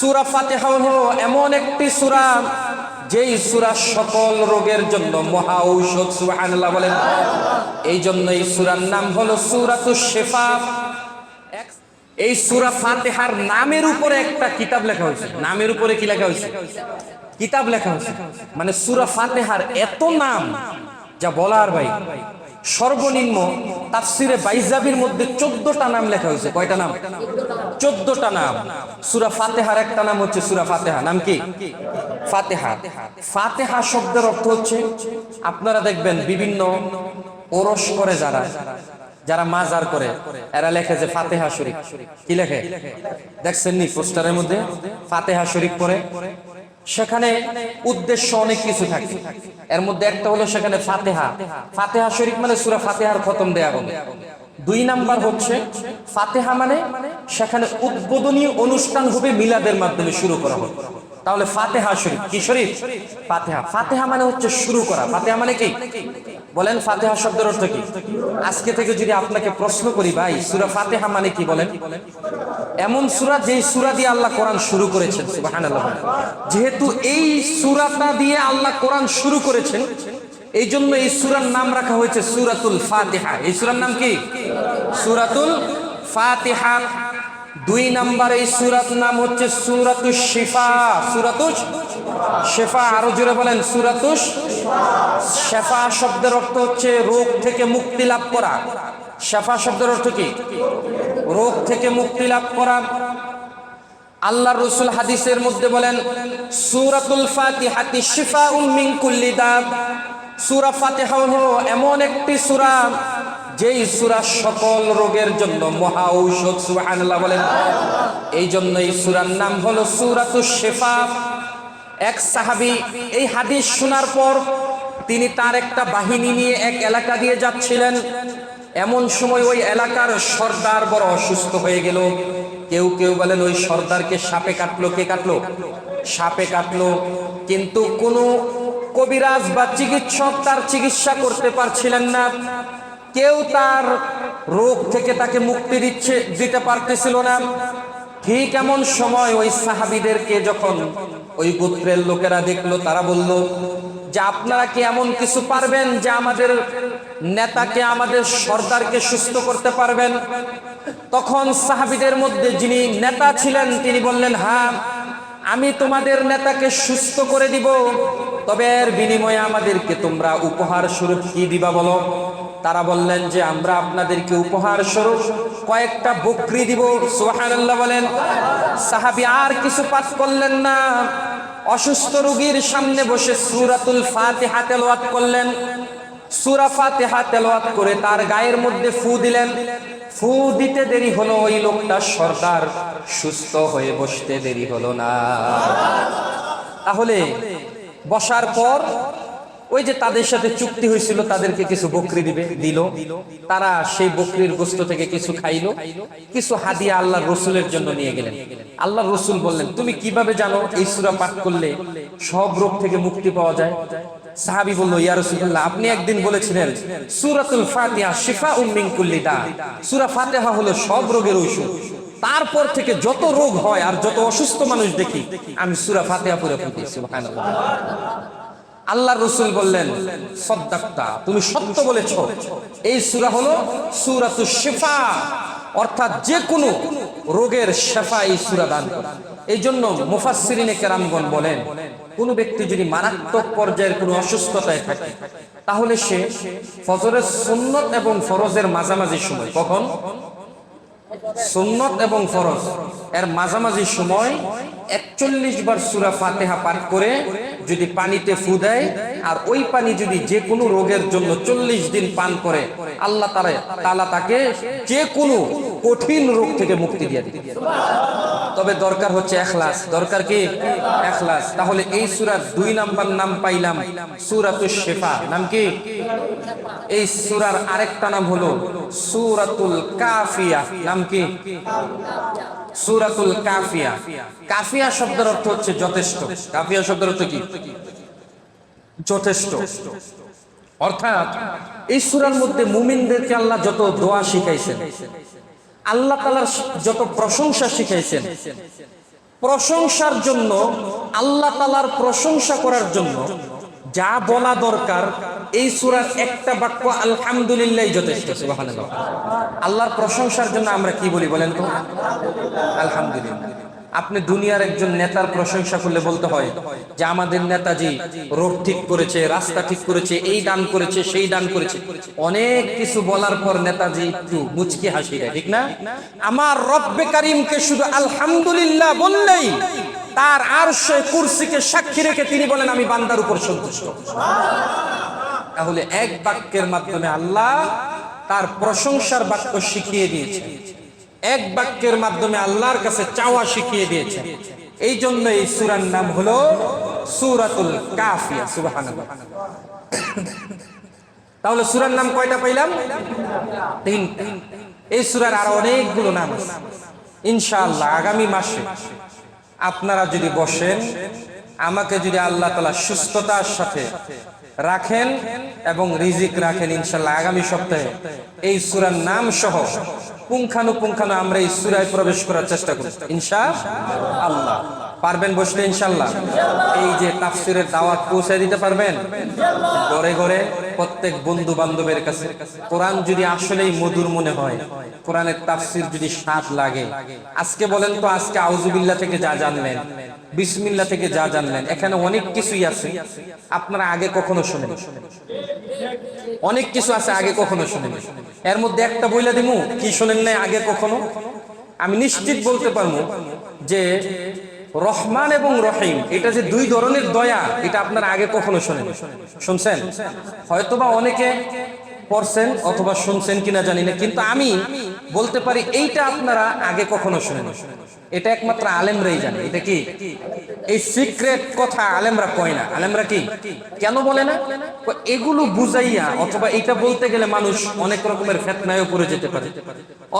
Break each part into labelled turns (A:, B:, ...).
A: সুরা ফাতেহা হলো এমন একটি সুরা, যেই সুরা সকল রোগের জন্য মহা ঔষধ, সুবহানাল্লাহ বলেন। এই জন্য এই সুরার নাম হলো সুরাতুশ শেফা। এই সুরা ফাতেহার নামের উপরে একটা কিতাব লেখা হয়েছে। নামের উপরে কি লেখা হয়েছে? কিতাব লেখা হয়েছে। মানে সুরা ফাতেহার এত নাম, যা বলার ভাই। সর্বনিম্ন তাফসিরে বাইজাবির মধ্যে চোদ্দটা নাম লেখা হয়েছে। কয়টা নাম? চোদ্দটা নাম। সুরা ফাতেহার একটা নাম হচ্ছে সুরা ফাতেহা। নাম কি? ফাতেহা। ফাতেহা শব্দের অর্থ হচ্ছে, আপনারা দেখবেন বিভিন্ন ওরস করে যারা যারা মাজার করে, এরা লেখে যে ফাতেহা শরীফ। কি লেখে? দেখছেন নি পোস্টারের মধ্যে? ফাতেহা শরীফ পরে সেখানে উদ্দেশ্য অনেক কিছু থাকে। এর মধ্যে একটা হলো সেখানে ফাতেহা। ফাতেহা শরীফ মানে সুরা ফাতেহার খতম দেয়া হবে। দুই নাম্বার হচ্ছে, ফাতেহা মানে সেখানে উদ্বোধনী অনুষ্ঠান হবে মিলাদের মাধ্যমে শুরু করা হবে। তাহলে ফাতেহা শরীফ, কি শরীফ? ফাতেহা। ফাতেহা মানে হচ্ছে শুরু করা। ফাতেহা মানে কি? বলেন ফাতেহা শব্দের অর্থ কি? আজকে থেকে যদি আপনাকে প্রশ্ন করি ভাই, সুরা ফাতেহা মানে কি বলেন? এমন সুরা যে সুরা দিয়ে আল্লাহ কোরআন শুরু করেছেন যেহেতু এই সুরাটা দিয়ে আল্লাহ কোরআন শুরু করেছেন এই জন্য এই সুরার নাম রাখা হয়েছে সুরাতুল ফাতেহা। এই সুরার নাম কি? সুরাতুল ফাতিহা। দুই নাম্বার এই সুরাত নাম হচ্ছে সুরাতুশ শিফা। সুরাতুশ শেফা, আরও জোরে বলেন, সুরাতুশ শেফা শব্দের অর্থ হচ্ছে রোগ থেকে মুক্তি লাভ করা। শেফা শব্দের অর্থ কি? রোগ থেকে মুক্তি লাভ করা। আল্লাহ রসুল হাদিসের মধ্যে বলেন, সুরাতুল ফাতিহাতি শিফা মিন কুল্লি দাব সুরা ফাতিহা হলো এমন একটি সুরা যেই সুরা সকল রোগের জন্য মহা ঔষধ, সুবহানাল্লাহ বলেন এই জন্য এই সুরার নাম হলো সুরাতুশ শিফা। এক সাহাবী এই হাদিস শোনার পর তিনি তার একটা বাহিনী নিয়ে এক এলাকা দিয়ে যাচ্ছিলেন। এমন সময় ওই এলাকার সর্দার বড় অসুস্থ হয়ে গেল। কেউ কেউ বলেন, ওই সর্দারকে সাপে কাটলো, কে কাটলো? সাপে কাটলো, কিন্তু কোনো কবিরাজ বা চিকিৎসক তার চিকিৎসা করতে পারছিলেন না। কেউ তার রোগ থেকে তাকে মুক্তি দিচ্ছে, দিতে পারতেছিল না। ঠিক এমন সময় ওই সাহাবিদেরকে যখন ওই গোত্রের লোকেরা দেখল, তারা বলল, যে আপনারা কি এমন কিছু পারবেন যে আমাদের নেতাকে, আমাদের সর্দারকে সুস্থ করতে পারবেন? তখন সাহাবিদের মধ্যে যিনি নেতা ছিলেন, তিনি বললেন হ্যাঁ আমি তোমাদের নেতাকে সুস্থ করে দিব, তবে এর বিনিময়ে আমাদেরকে তোমরা উপহার স্বরূপ কি দিবা বলো? তারা বললেন যে আমরা আপনাদেরকে উপহার স্বরূপ কয়েকটা বকরি দিব। সুবহানাল্লাহ বলেন, সাহাবী আর কিছু পাঠ করলেন না। অসুস্থ রোগীর সামনে বসে সূরাতুল ফাতিহা তেলাওয়াত করলেন। সূরা ফাতিহা তেলাওয়াত করে তার গায়ের মধ্যে ফু দিলেন। ফু দিতে দেরি হলো, ওই লোকটা সর্দার সুস্থ হয়ে বসতে দেরি হলো না। তাহলে বসার পর ওই যে তাদের সাথে চুক্তি হয়েছিল, তাদেরকে কিছু বকরি দিবে, দিল। তারা সেই বকরির গোস্ত থেকে কিছু খাইলো। কিছু হাদিয়া আল্লাহ রসুলের জন্য নিয়ে গেলেন। আল্লাহ রসুল বললেন, তুমি কীভাবে জানো এই সুরা পাঠ করলে সব রোগ থেকে মুক্তি পাওয়া যায়? সাহাবি বলল, ইয়া আপনি একদিন বলেছিলেন, সূরাতুল ফাতিহা শিফা মিন কুল্লি দা। সূরা ফাতিহা হলো সব রোগের ঔষধ তারপর থেকে যত রোগ হয় আর যত অসুস্থ মানুষ দেখি, আমি সূরা ফাতিহা পড়ি সুবহানাল্লাহ। আল্লাহ রসুল বললেন, সদ্দাক্তা, তুমি সত্য বলেছ। এই সুরা হলো সুরাতু শেফা, অর্থাৎ যে কোনো রোগের শেফা এই সুরা দান করে। এই জন্য মুফাসসিরিনে কেরামগণ বলেন, কোন ব্যক্তি যদি মারাত্মক পর্যায়ের কোনো অসুস্থতায় থাকে, তাহলে সে ফজরের সুন্নত এবং ফরজের মাঝামাঝি সময়, কখন? সুন্নত এবং ফরজ, এর মাঝামাঝি সময় একচল্লিশ বার সুরা ফাতেহা পাঠ করে যদি পানিতে ফু দেয়, আর ওই পানি যদি যে কোনো রোগের জন্য চল্লিশ দিন পান করে, আল্লাহ তারা তালা তাকে যে কোনো কঠিন রোগ থেকে মুক্তি দিয়ে দিবে। তবে দরকার হচ্ছে এখলাস। দরকার কি? এখলাস। তাহলে এই সুরার দুই নাম্বার নাম পাইলাম সুরাতুল শেফা। নাম কি? এই সুরার আরেকটা নাম হলো সুরাতুল কাফিয়া। নাম কি? সুরাতুল কাফিয়া। কাফিয়া শব্দের অর্থ হচ্ছে যথেষ্ট। কাফিয়া শব্দের অর্থ কি? যথেষ্ট। অর্থাৎ এই সুরার মধ্যে মুমিনদেরকে আল্লাহ যত দোয়া শিখাইছেন, আল্লাহ তালার যত প্রশংসা শিখাইছেন, প্রশংসার জন্য, আল্লাহ তালার প্রশংসা করার জন্য যা বলা দরকার, এই সুরার একটা বাক্য আলহামদুলিল্লাহ যথেষ্ট। আল্লাহর প্রশংসার জন্য আমরা কি বলি বলেন তো? আলহামদুলিল্লাহ। আপনি দুনিয়ার একজন নেতার প্রশংসা করলে বলতে হয়, যে আমাদের নেতাজি রোড ঠিক করেছে, রাস্তা ঠিক করেছে, এই দান করেছে, সেই দান করেছে। অনেক কিছু বলার পর নেতাজি একটু মুচকি হাসি দেয়, ঠিক না? আমার রব্বে কারিমকে শুধু আলহামদুলিল্লাহ বললেই তার আর সে কুরসিকে সাক্ষী রেখে তিনি বলেন, আমি বান্দার উপর সন্তুষ্ট। তাহলে এক বাক্যের মাধ্যমে আল্লাহ তার প্রশংসার বাক্য শিখিয়ে দিয়েছে এক বাক্যের মাধ্যমে আল্লাহর কাছে চাওয়া শিখিয়ে দিয়েছে এই জন্য এই সুরার নাম হলো সুরাতুল কাফিয়া, সুবহানাল্লাহ। তাহলে সুরার নাম কয়টা পাইলাম? তিন এই সুরার আরও অনেকগুলো নাম আছে। ইনশাআল্লাহ আগামী মাসে আপনারা যদি বসেন, আমাকে যদি আল্লাহ তালা সুস্থতার সাথে রাখেন এবং রিজিক রাখেন ইনশাল্লাহ আগামী সপ্তাহে, এই সুরার নাম সহ পুঙ্খানুপুঙ্খানু আমরা এই সুরায় প্রবেশ করার চেষ্টা করি ইনশা আল্লাহ পারবেন বসলে ইনশাল্লাহ। এই যে তাফসিরের দাওয়াত পৌঁছে দিতে পারবেন। ঘরে ঘরে প্রত্যেক বন্ধু বান্ধবের কাছে। কোরআন যদি আসলেই মধুর মনে হয়, কোরআনের তাফসির যদি স্বাদ লাগে। আজকে বলেন তো, আজকে আউজুবিল্লাহ থেকে যা জানলেন, বিসমিল্লাহ থেকে যা জানলেন, এখানে অনেক কিছুই আছে। আপনারা আগে কখনো শোনেন। অনেক কিছু আছে আগে কখনো শোনেন। এর মধ্যে একটা বইলা দিমু, কি শোনেন নাই আগে কখনো? আমি নিশ্চিত বলতে পারব যে রহমান এবং রহিম, এটা যে দুই ধরনের দয়া, এটা আপনারা আগে কখনো শোনেন শুনছেন? হয়তোবা অনেকে পড়ছেন অথবা শুনছেন কিনা জানি না, কিন্তু আমি বলতে পারি এইটা আপনারা আগে কখনো শুনেন এটা একমাত্র আলেমরাই জানে। এটা কি? এই সিক্রেট কথা আলেমরা কয় না? আলেমরা কি? কেন বলে না? এগুলো বুঝাইয়া অথবা এটা বলতে গেলে মানুষ অনেক রকমের ফেতনায়ও পড়ে যেতে পারে।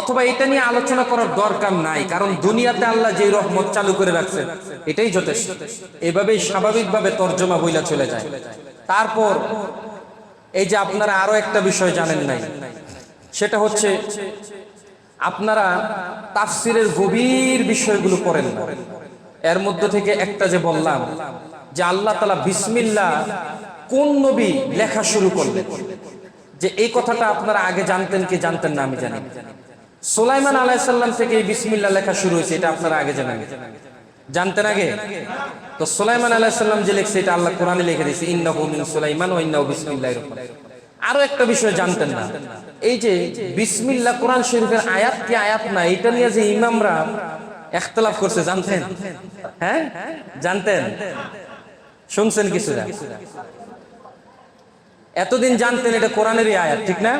A: অথবা এটা নিয়ে আলোচনা করার দরকার নাই, কারণ দুনিয়াতে আল্লাহ যে রহমত চালু করে রাখছে, এটাই যথেষ্ট। এভাবেই স্বাভাবিকভাবে তর্জমা বইলা চলে যায়। তারপর এই যে আপনারা আরও একটা বিষয় জানেন নাই, সেটা হচ্ছে আপনারা তাফসিরের গভীর বিষয়গুলো পড়েন না। এর মধ্য থেকে একটা যে বললাম যে আল্লাহ তালা বিসমিল্লা কোন নবী লেখা শুরু করলেন? যে এই কথাটা আপনারা আগে জানতেন কি জানতেন না আমি জানি। সুলাইমান আলাইসাল্লাম থেকে এই বিসমিল্লা লেখা শুরু হয়েছে, এটা আপনারা আগে জানেন। জানতেন আগে? তো সুলাইমান আলাইসাল্লাম যে লিখছে এটা আল্লাহ কোরআনে লিখে দিয়েছে, ইন্নাহু মিন সুলাইমান ওয়া ইন্নাহু আরও একটা বিষয় জানতেন না। এই যে বিসমিল্লাহ কোরআন শরীফের আয়াত কি আয়াত না, এটা নিয়ে যে ইমামরা এখতলাফ করছে, জানতেন? হ্যাঁ? জানতেন? শুনছেন কিছু এতদিন জানতেন এটা কোরআনেরই আয়াত, ঠিক না?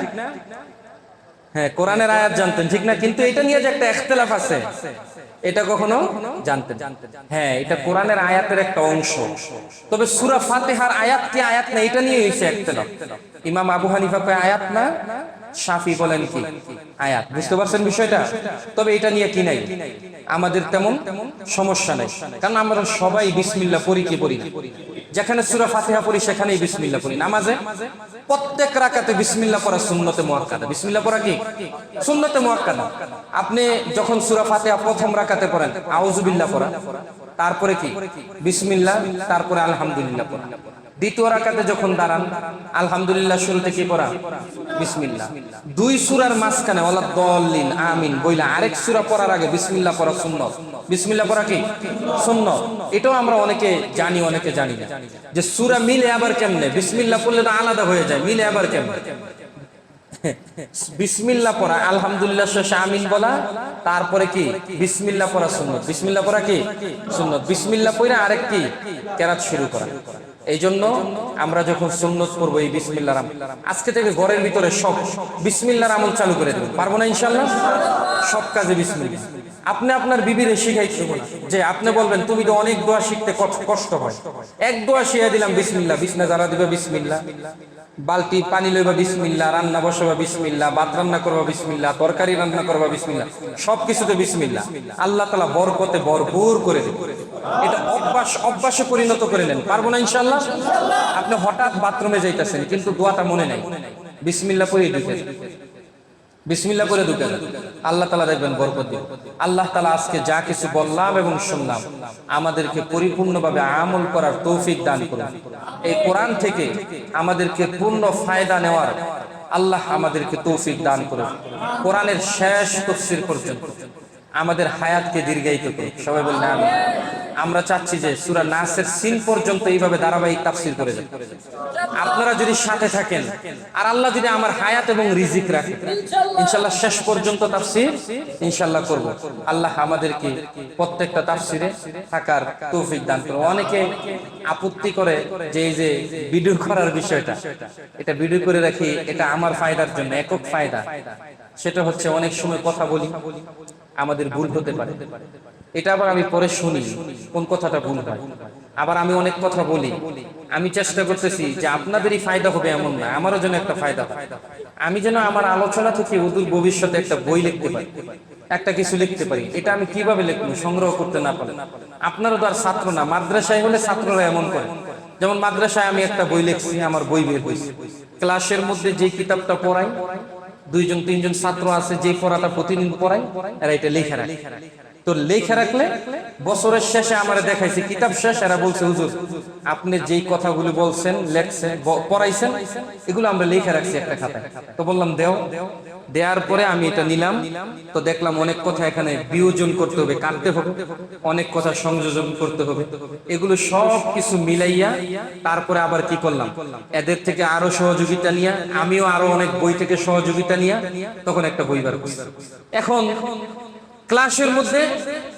A: হ্যাঁ কোরআনের আয়াত জানতেন, ঠিক না? কিন্তু এটা নিয়ে যে একটা একতলাফ আছে। এটা কখনো জানতেন? হ্যাঁ এটা কোরআনের আয়াতের একটা অংশ। তবে সুরা ফাতেহার আয়াত কি আয়াত না, এটা নিয়ে হয়েছে এখতলাফ ইমাম আবু হানিফা কয়, আয়াত না? শাফি বলেন কি? আয়াত। বুঝতে পারছেন বিষয়টা? তবে এটা নিয়ে কি নাই? আমাদের তেমন সমস্যা নাই। কারণ আমরা সবাই বিসমিল্লা পড়ি কি পড়ি যেখানে সুরা ফাতিহা পড়ি, সেখানেই বিসমিল্লা পড়ি। নামাজে প্রত্যেক রাকাতে বিসমিল্লা পড়া সুন্নতে মুয়াক্কাদা। বিসমিল্লা পড়া কি? সুন্নতে মুয়াক্কাদা। আপনি যখন সুরা ফাতিহা প্রথম রাকাতে পড়েন, আউযুবিল্লাহ পড়া। তারপরে কি? বিসমিল্লাহ তারপরে আলহামদুলিল্লাহ পড়া। দ্বিতীয় রাকাতে যখন দাঁড়ান, আলহামদুলিল্লাহ শুরুতে কি পড়া? বিসমিল্লাহ। দুই সুরার মাঝখানে, ওয়ালা দল্লিন, আমিন বইলা আরেক সূরা পড়ার আগে বিসমিল্লাহ পড়া সুন্নত। বিসমিল্লাহ পড়া কি? সুন্নত। এটাও আমরা অনেকে জানি অনেকে জানি না। যে সূরা মিলে আবার কেমনে? বিসমিল্লাহ পড়লে তো আলাদা হয়ে যায়, মিলে আবার কেমনে? বিসমিল্লাহ পড়া, আলহামদুলিল্লাহ শেষে আমিন বলা, তারপরে কি? বিসমিল্লাহ পড়া সুন্নত। বিসমিল্লাহ পড়া কি? সুন্নত। বিসমিল্লাহ পড়া আরেক কি? কেরাত শুরু করা। এই জন্য আমরা যখন সুন্নত করব এই বিসমিল্লার রাম আজকে থেকে ঘরের ভিতরে সব বিসমিল্লার আমল চালু করে দেবো। পারব না ইনশাল্লাহ সব কাজে বিসমিল্লা আপনি আপনার বিবিরে শিখাইতে যে আপনি বলবেন, তুমি তো অনেক দোয়া শিখতে কষ্ট- হয়। এক দোয়া শিখে দিলাম বিসমিল্লা বিসনা যারা দিবে বিসমিল্লাহ। বালতি পানি লইবা বিসমিল্লা, রান্না বসাবা বিসমিল্লা, ভাত রান্না করবা বিসমিল্লা, তরকারি রান্না করবা বিসমিল্লা, সবকিছুতে বিসমিল্লা। আল্লাহ তালা বরকতে ভরপুর করে দেবে এটা অভ্যাস, অভ্যাসে পরিণত করে নেন। পারব না ইনশাল্লাহ আপনি হঠাৎ বাথরুমে যাইতেছেন, কিন্তু দোয়াটা মনে নেই। বিসমিল্লা পরিয়ে দিতেন বিসমিল্লাহ করে ঢুকেন আল্লাহ তালা দেখবেন বরকত দিন আল্লাহ তালা আজকে যা কিছু বললাম এবং শুনলাম, আমাদেরকে পরিপূর্ণভাবে আমল করার তৌফিক দান করুন। এই কোরআন থেকে আমাদেরকে পূর্ণ ফায়দা নেওয়ার আল্লাহ আমাদেরকে তৌফিক দান করুন। কোরআনের শেষ তফসির পর্যন্ত আমাদের হায়াতকে দীর্ঘায়িত করুন। সবাই বললেন আমি আমরা চাচ্ছি যে সুরা নাসের সিন পর্যন্ত এইভাবে ধারাবাহিক তাফসির করে যান আপনারা যদি সাথে থাকেন, আর আল্লাহ যদি আমার হায়াত এবং রিজিক রাখে, ইনশাল্লাহ শেষ পর্যন্ত তাফসির ইনশাল্লাহ করব। আল্লাহ আমাদেরকে প্রত্যেকটা তাফসিরে থাকার তৌফিক দান করুন। অনেকে আপত্তি করে যে এই যে ভিডিও করার বিষয়টা, এটা ভিডিও করে রাখি, এটা আমার ফায়দার জন্য, একক ফায়দা। সেটা হচ্ছে অনেক সময় কথা বলি, আমাদের ভুল হতে পারে। এটা আবার আমি পরে শুনি, কোন কথাটা ভুল হয়। আবার আমি অনেক কথা বলি। আমি চেষ্টা করতেছি যে আপনাদেরই ফায়দা হবে এমন না, আমারও যেন একটা ফায়দা আমি যেন আমার আলোচনা থেকে অদূর ভবিষ্যতে একটা বই লিখতে পারি, একটা কিছু লিখতে পারি। এটা আমি কীভাবে লিখব সংগ্রহ করতে না পারি আপনারও তো আর ছাত্র না, মাদ্রাসায় হলে ছাত্ররা এমন করে। যেমন মাদ্রাসায় আমি একটা বই লিখছি, আমার বই বের হয়েছে। ক্লাসের মধ্যে যে কিতাবটা পড়াই, দুইজন, তিনজন ছাত্র আছে, যে পড়াটা প্রতিদিন পড়াই, এরা এটা লেখা রাখে। তো লেখা রাখলে বছরের শেষে আমার দেখাইছে, কিতাব শেষ? এরা বলছে, হুজুর, আপনি যেই কথাগুলো বলছেন, লেখছেন পড়াইছেন, এগুলো আমরা লেখা রাখছি একটা খাতায়। তো বললাম, দেও। দেওয়ার পরে আমি এটা নিলাম। তো দেখলাম অনেক কথা এখানে বিয়োজন করতে হবে, কাটতে হবে। অনেক কথা সংযোজন করতে হবে। এগুলো সব কিছু মিলাইয়া তারপরে আবার কি করলাম? এদের থেকে আরও সহযোগিতা নিয়ে, আমিও আরও অনেক বই থেকে সহযোগিতা নিয়ে তখন একটা বই বার এখন ক্লাসের মধ্যে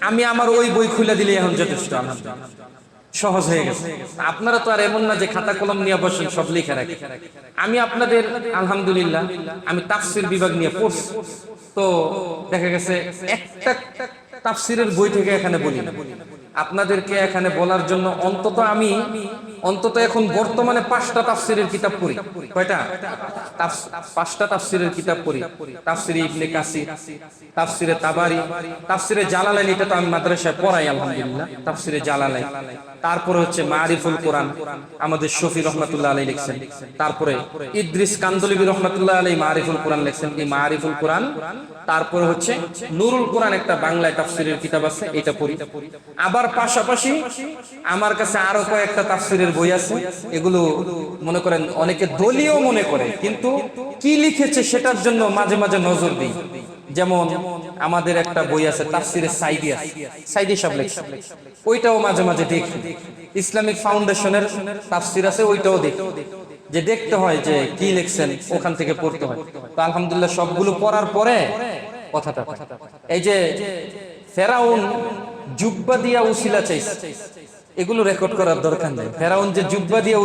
A: আমি আমার ওই বই খুলে দিলে এখন যথেষ্ট সহজ হয়ে গেছে। আপনারা তো আর এমন না যে খাতা কলম নিয়ে বসেন, সব লিখে রাখি আমি আপনাদের, আলহামদুলিল্লাহ, আমি তাফসির বিভাগ নিয়ে পড়ছি। তো দেখা গেছে, একটা তাফসিরের বই থেকে এখানে বলি। আপনাদেরকে এখানে বলার জন্য অন্তত আমি অন্তত এখন বর্তমানে পাঁচটা তাফসিরের কিতাব পড়ি। কয়টা? পাঁচটা তাফসিরের কিতাব পড়ি। তাফসিরে ইবনে কাসির, তাফসিরে তাবারি, তাফসিরে জালালাইন এটা তো আমি মাদ্রাসায় পড়াই, আলহামদুলিল্লাহ। তাফসিরে জালালাইন। তারপরে হচ্ছে মারিফুল কোরআন, আমাদের শফি রহমাতুল্লাহ আলাই লিখছেন। তারপরে ইদ্রিস কান্দলিবি রহমাতুল্লাহ আলাই মারিফুল কোরআন লিখছেন। এই মারিফুল কোরআন, তারপরে হচ্ছে নুরুল কোরআন একটা বাংলায় তাফসিরের কিতাব আছে, এটা পড়ি। আবার পাশাপাশি আমার কাছে আরও কয়েকটা তাফসিরের বই আছে? এগুলো মনে করেন অনেকে দলীয় মনে করে, কিন্তু কি লিখেছে সেটার জন্য মাঝে মাঝে নজর দিই। যেমন আমাদের একটা বই আছে, তাফসিরে সাইদি আছে সাইদি সব লেখছে। ওইটাও মাঝে মাঝে দেখি। ইসলামিক ফাউন্ডেশনের তাফসির আছে, ওইটাও দেখি। যে দেখতে হয় যে কি লিখছেন, ওখান থেকে পড়তে হয়। তো আলহামদুলিল্লাহ সবগুলো পড়ার পরে কথাটা। এই যে ফেরাউন জুব্বা দিয়া উসিলা চাইছে। এগুলো রেকর্ড করার দরকার নেই। ফেরাউন যে জুব্বা দিয়ে